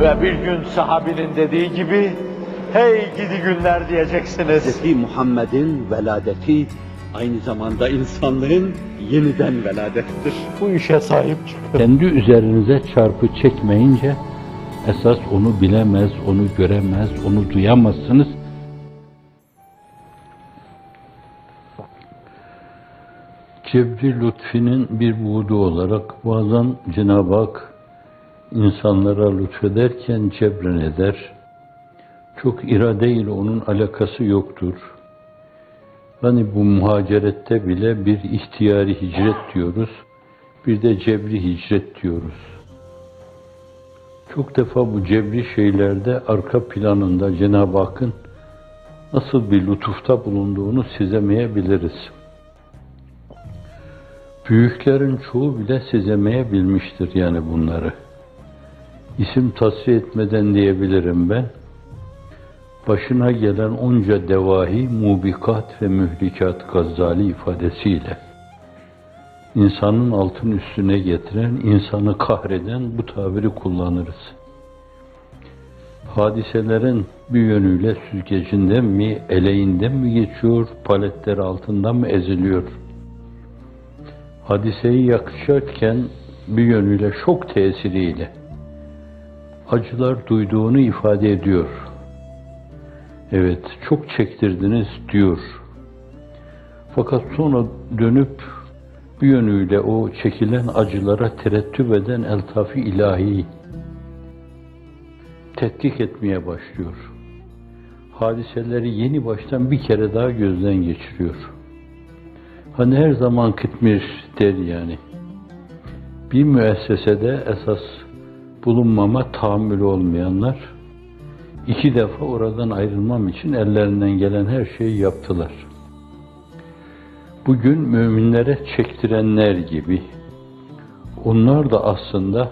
Ve bir gün sahabinin dediği gibi, hey gidi günler diyeceksiniz. Hz. Muhammed'in veladeti aynı zamanda insanlığın yeniden veladettir. Bu işe sahip çıkın. Kendi üzerinize çarpı çekmeyince esas onu bilemez, onu göremez, onu duyamazsınız. Cebri lütfinin bir buğdu olarak bazen Cenab-ı Hak insanlara lütfederken cebren eder. Çok irade ile onun alakası yoktur. Hani bu muhacerette bile bir ihtiyari hicret diyoruz. Bir de cebri hicret diyoruz. Çok defa bu cebri şeylerde arka planında Cenab-ı Hakk'ın nasıl bir lütufta bulunduğunu sizemeyebiliriz. Büyüklerin çoğu bile sizemeyebilmiştir yani bunları. İsim tasfiye etmeden diyebilirim ben. Başına gelen onca devahi, mubikat ve mühlikat Gazali ifadesiyle insanın altın üstüne getiren, insanı kahreden bu tabiri kullanırız. Hadiselerin bir yönüyle süzgecinden mi, eleğinden mi geçiyor, paletleri altından mı eziliyor? Hadiseyi yakışırken bir yönüyle şok tesiriyle acılar duyduğunu ifade ediyor. Evet, çok çektirdiniz diyor. Fakat sonra dönüp bir yönüyle o çekilen acılara terettüp eden eltafi ilahi tetkik etmeye başlıyor. Hadiseleri yeni baştan bir kere daha gözden geçiriyor. Hani her zaman kıtmir der yani. Bir müessesede esas bulunmama tahammülü olmayanlar iki defa oradan ayrılmam için ellerinden gelen her şeyi yaptılar. Bugün müminlere çektirenler gibi onlar da aslında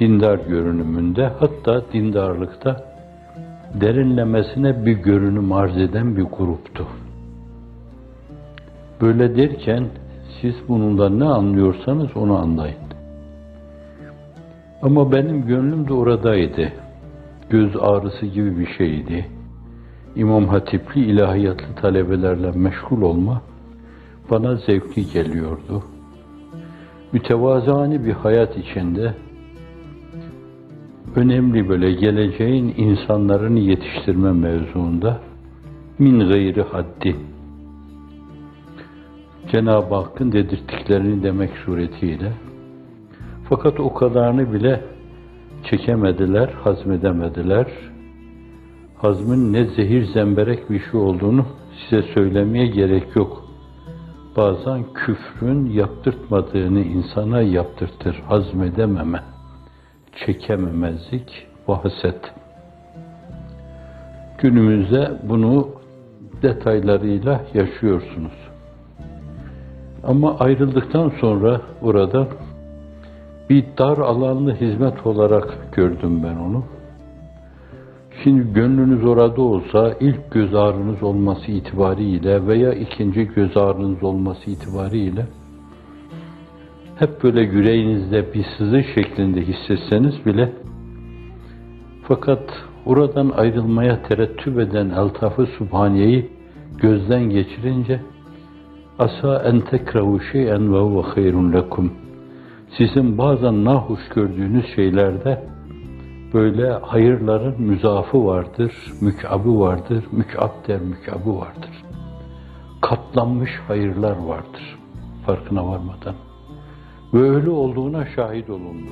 dindar görünümünde hatta dindarlıkta derinlemesine bir görünüm arz eden bir gruptu. Böyle derken siz bununla ne anlıyorsanız onu anlayın. Ama benim gönlüm de oradaydı. Göz ağrısı gibi bir şeydi. İmam Hatipli ilahiyatlı talebelerle meşgul olma bana zevkli geliyordu. Mütevazani bir hayat içinde önemli böyle geleceğin insanlarını yetiştirme mevzuunda min gayri haddi Cenab-ı Hakk'ın dedirttiklerini demek suretiyle fakat o kadarını bile çekemediler, hazmedemediler. Hazmın ne zehir zemberek bir şey olduğunu size söylemeye gerek yok. Bazen küfrün yaptırtmadığını insana yaptırtır, hazmedememe, çekememezlik, vahset. Günümüzde bunu detaylarıyla yaşıyorsunuz. Ama ayrıldıktan sonra orada bir dar alanlı hizmet olarak gördüm ben onu. Şimdi gönlünüz orada olsa ilk göz ağrınız olması itibariyle veya ikinci göz ağrınız olması itibariyle hep böyle yüreğinizde bir sızı şeklinde hissetseniz bile fakat oradan ayrılmaya terettüp eden eltafı subhaniyeyi gözden geçirince asa en tekrahu şeyen ve huve hayrun lekum sizin bazen nahoş gördüğünüz şeylerde böyle hayırların müzafı vardır, mükabı vardır, mükab der mükabı vardır. Katlanmış hayırlar vardır farkına varmadan. Ve öyle olduğuna şahit olundu.